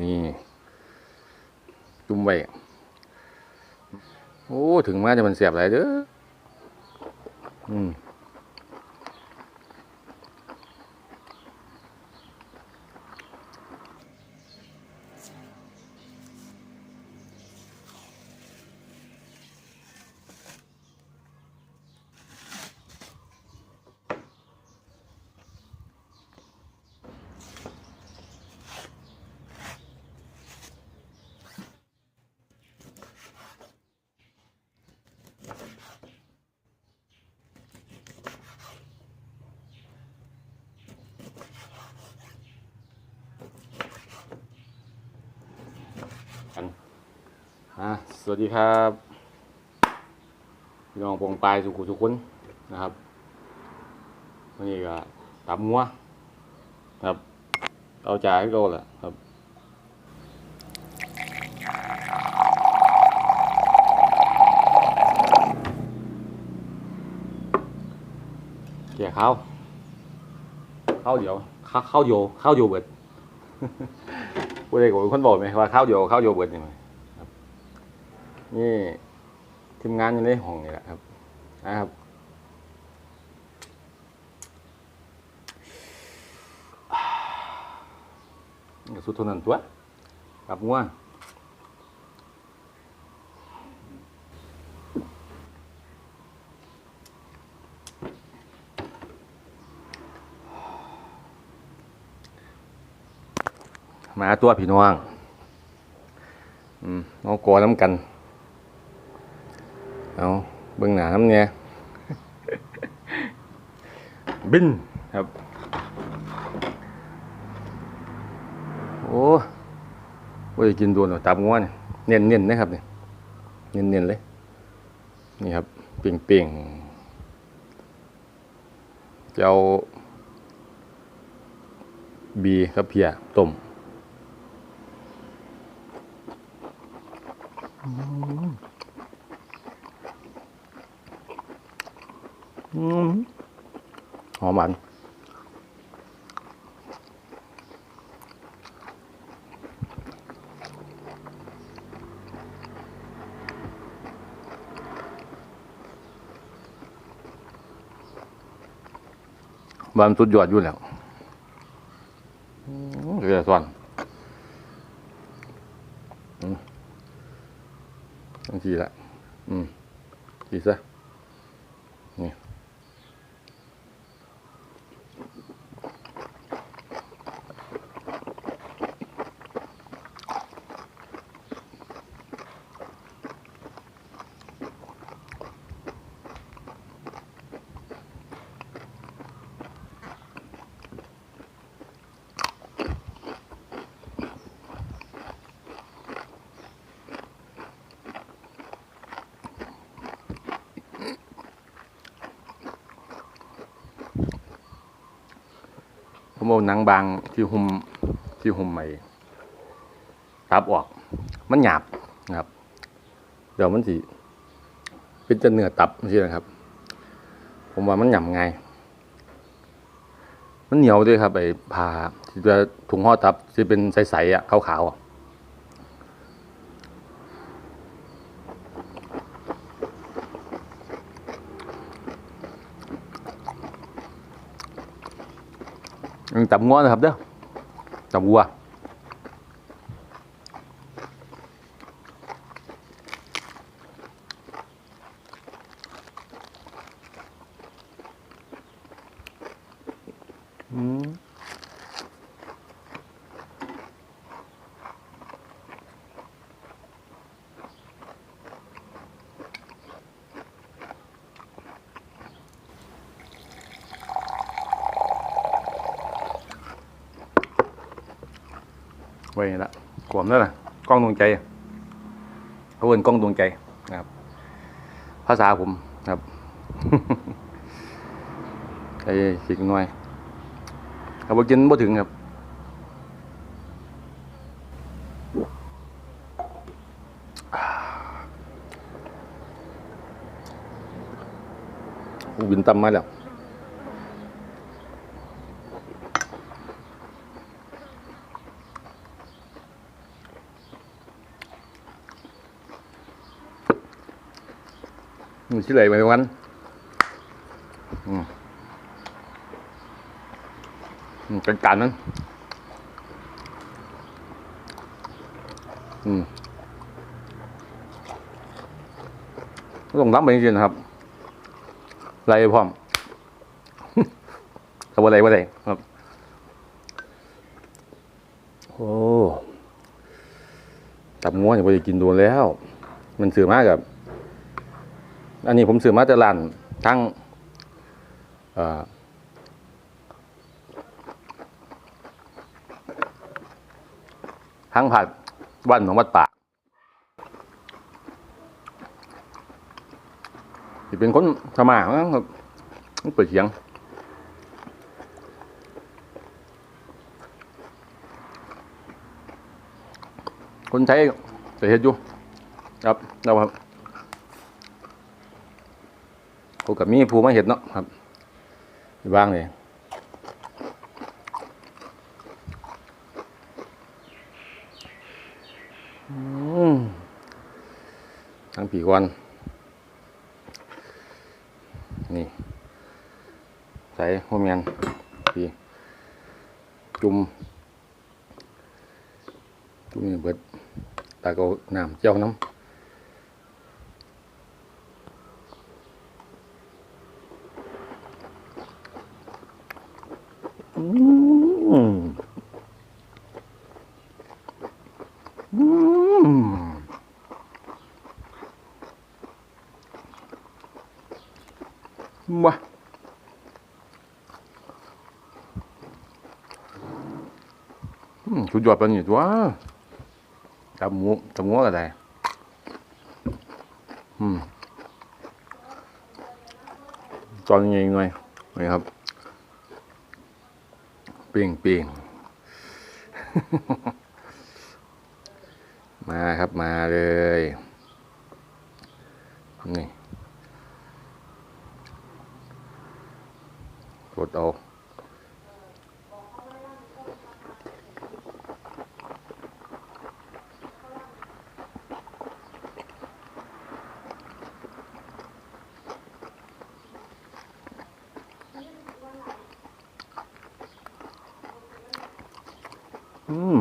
นี่ จุ่มไว้ โอ้ ถึงมาจะมันเสียบหลเด้ออืม สวัสดีครับพี่น้องปงปลายสุขุทุกคนนะครับวันนี้ก็ตับมัวครับ เอาจ่ายให้เราแหละครับเกี่ยข้าวข้าวเดียวข้าวข้าวโยข้าวโยเบิดผู้ใดก็คนบอกไหมว่าข้าวเดียข้าวโยเบิดนี่ไหม นี่ทีมงานอยู่ในห้องนี่แหละครับนะครับสุดทานั้นตัวกับงัวมาตัวพี่น้อง อืมเอากอน้ำกัน เอาเบื้องหน้าน้ำเนี่ย บินครับ โอ้ว่าจะกินโดนหรอตับงัวเนี่ยเน้นเน้นๆนะครับเนี่ยเน้นเน้นๆเลย นี่ครับ เปลี่ยงเปลี่ยงๆจะเอาบีครับเพียต้มอืม หอมหวานบานสุดยอดอยู่แล้วอืมเรือส่วนทั้งทีละ อืมทีซะ ผมเอาหนังบางที่หุ้มที่หุ้มใหม่ตับออก มันหยาบนะครับ เดี๋ยวมันสิเป็นจะเนื้อตับใช่ไหมครับ ผมว่ามันหยำไง มันเหนียวด้วยครับไอ้ผ่าที่จะถุงห่อตับที่เป็นใสๆอะขาวๆอะ อืมตับง้อนะครับเด้อตับวัว อืม ไว้ละขวมนั่นแหะกล้องดวงใจเขาเอินกล้องดวงใจนะครับ ภาษาผมครับไอ้สิกหน่อยเอาไปกินบ่ถึงครับอูบินตำมาแล้ว มีที่ไหนไปวันอืมอืมเป็นการนั้นอืมต้องรับไปจริงๆนครับไรพร้อมทำอะไรวะเด็ครับ โอ้ตับง้วอย่าไปกินโดนแล้ว มันสื่อมากกับ อันนี้ผมสื่อมาแต่ร้านทั้งทั้งผัดวันของวัดป่าที่เป็นคนสมางนะครับเปิดเสียงคนใช้จะเห็ดอยู่ครับเราครับ ผมกับมีผู้มาเห็ดเนาะครับบ้างเลยทั้งผีวันนี่ใส่หัวเมียนผีจุ่มจุ่มนี่เบิดตาก็น้ำเจ้าน้ำอืมอืมมาอืมสุด ยอดปานนี้ตัวจับหมูจับงัวก็ได้อืมตอนยังไงหน่อยนี่ครับเปียงเปียงมาครับมาเลยนี่กดเอา อืม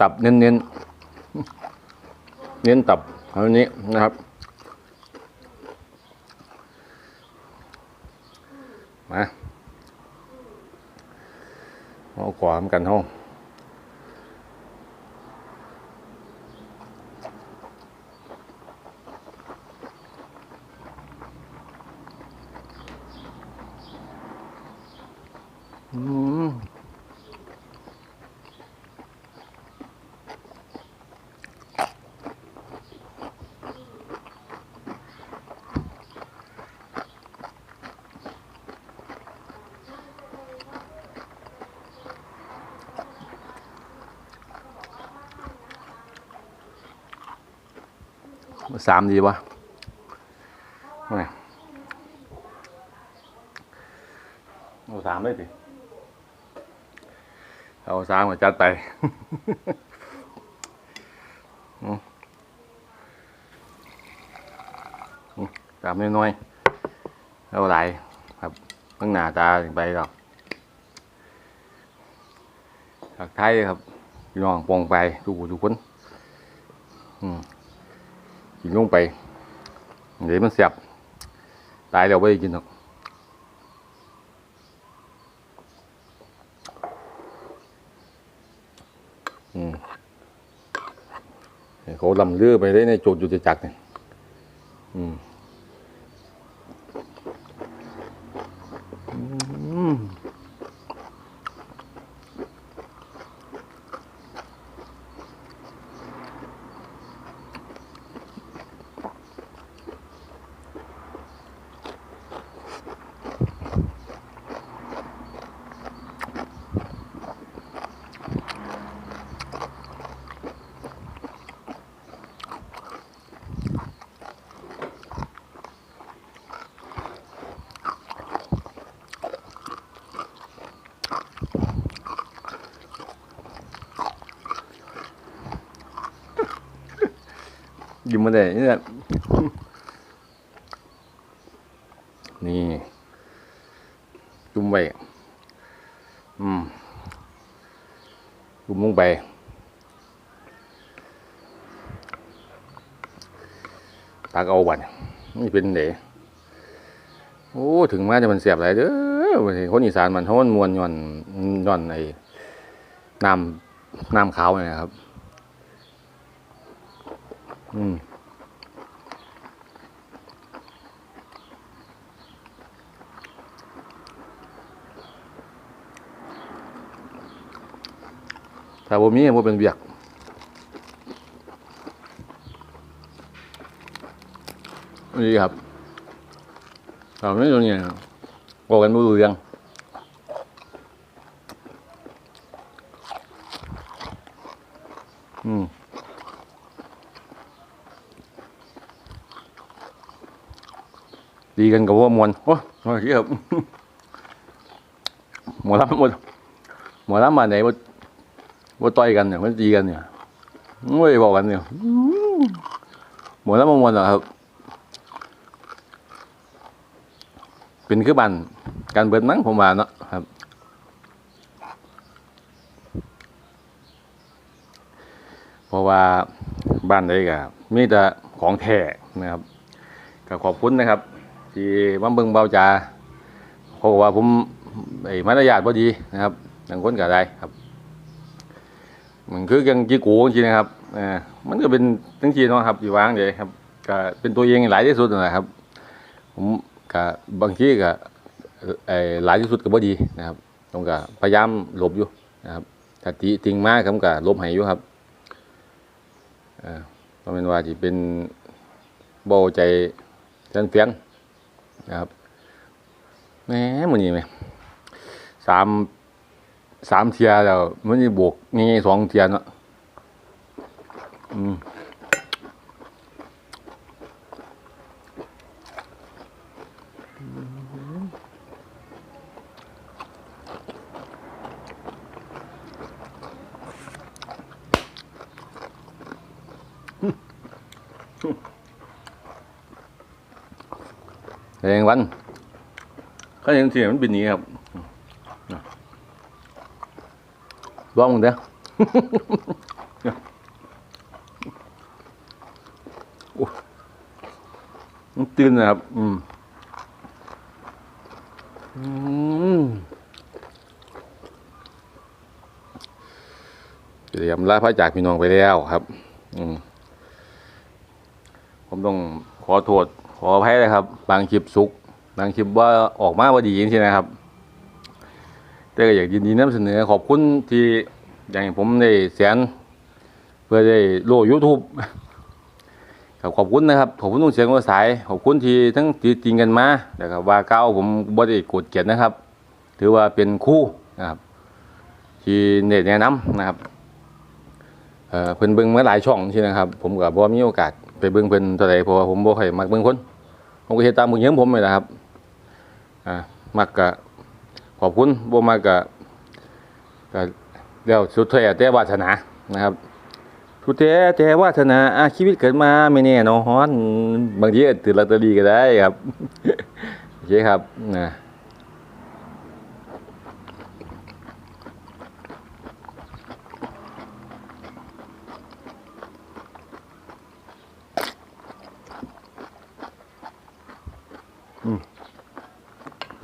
ตับเน้นเน้นเน้นตับเอานนี้นะครับ มาเอาขวามกันห้อง สามดีวะไม่เอาสามเลยสิเอาสามมาจัดไปสามน้อยๆเอาไหลายครับตั้งหน้าตาไปหรอกทักทายครับพี่น้องปองไปทุกทุกคน อืมกิน ลงไปเดี๋ยวมันเสียบตายแล้วไม่ได้กินหรอกอืมเขาลำเลือไปได้ในโจทย์ยุติจักรเนี่ยอืม ยิ้มมาได้นี่แหละนี่จุ่มไปอืมจุ่มลงไปตักเอาบัดนี่เป็นเด๋โอ้ถึงมาจะมันเสียบหลเด้อคนอีสานมันเขามันมวนย่อนย่อนไอ้น้ำน้ำขาวเนี่ยครับ อืมถ้าบ่มีบ่เป็นเบียกนี่ครับเราไม่ตรงนี้บอกกันบ่รู้เรื่องอืม ดีกันกับว่ามวนโอ้ยเคครับหมอลำหมดหมอลำมาไหนบ่ว่าต่อยกันเนี่ยมันตีกันเนี่ยไม่บอกกันเนี่ยหมดแล้วมาหมดแล้วครับ เป็นคือบันการเบิดมั้งผมว่าเนาะครับเพราะว่าบ้านใดก็มีแต่ของแท้นะครับก็ขอบคุณนะครับ ที่มาเบิ่งเบาจาเพราะว่าผมไอ้มารยาทพอดีนะครับบางคนก็ได้ครับ มันคือยังจีกูจริงนะครับเออมันก็เป็นทั้งทีเนาะครับอยู่วางเลยครับก็เป็นตัวเองหลายที่สุดนะครับ ผมก็บางทีก็เอ่อหลายที่สุดก็บ่ดีนะครับต้องก็พยายามหลบอยู่นะครับถ้าติติงมากผมก็หลบให้อยู่ครับออเพราะเป็นว่าที่เป็นเบาใจเฟียนๆ นะครับแหมมื้อนี้แหมสามสามเทียแล้วมันจะบวกง่ายๆสองเทียเนาะอืม แรงวันก็ยังเสียมันเป็นอย่างนี้ครับลองมึงเด้อโอ้มันตื่นนะครับ อืม อืมเตรียมลาพระจากพี่น้องไปแล้วครับ อืม ผมต้องขอโทษข ออภัยเลยครับ บางคลิปสุกบางคลิปว่าออกมาว่าดีจริงๆนะครับ แต่ก็อยากยินดีนำเสนอขอบคุณที่อย่างผมได้แสนเพื่อได้โลยูทูบขอบคุณนะครับขอบคุณทุกเสียงว่าสายขอบคุณที่ทั้งตีจริงกันมาแต่ครับว่าเก้าผมบ่ได้กดเกียดนะครับ ถือว่าเป็นคู่นะครับ ที่เนตแนะนำนะครับเอ่อเพิ่นเบิ่งมาหลายช่องใช่นะครับ ผมก็บ่มีโอกาสไปเบิ่งเพิ่นเท่าใดเพราะว่าผมบ่ค่อยมักเบิ่งคน ผมก็เฮ็ดตามมือเยี่ยมผมเลยนะครับอ่ามักกะขอบคุณบ่มากกะก็เดี๋ยวสุดแท้แต่วาสนานะครับสุดแท้แต่วาสนาอาชีวิตเกิดมาไม่แน่นอนบางทีตื่นลอตเตอรี่ก็ได้ครับโอเคครับนะ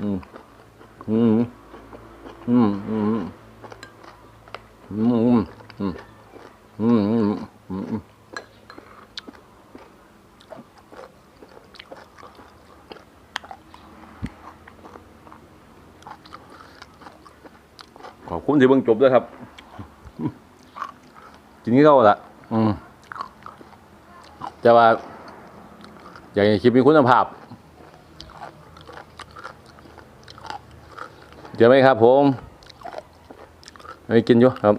อืมอืมอืมอืมอืมอืมอืมอืมอืมอืมขอบคุณที่เบิ่งจบด้วยครับกินนี้ก็ละอืมจะว่า อยากให้คลิปมีคุณภาพ เดี๋ยวไหมครับผมไม่กินอยู่ครับ